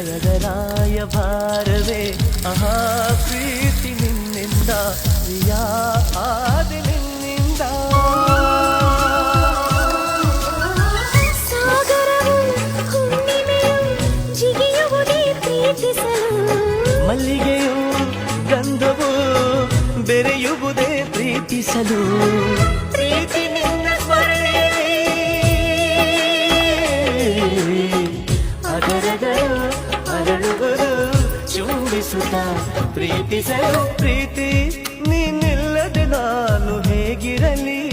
ಹೃದಯದರಾಯ ಭಾರವೇ ಅಹಾ ಪ್ರೀತಿ ನಿನ್ನಿಂದ ಪ್ರಿಯಾ ಆದಿ ನಿನ್ನಿಂದ. ಮಲ್ಲಿಗೆಯು ಗಂಧವು ಬೆರೆಯುವುದೇ ಪ್ರೀತಿಸಲು. ಪ್ರೀತಿ ಚುಂಬಿಸುತ್ತ ಪ್ರೀತಿಸಲು ಪ್ರೀತಿ ನೀನಿಲ್ಲದೆ ನಾನು ಹೇಗಿರಲಿ?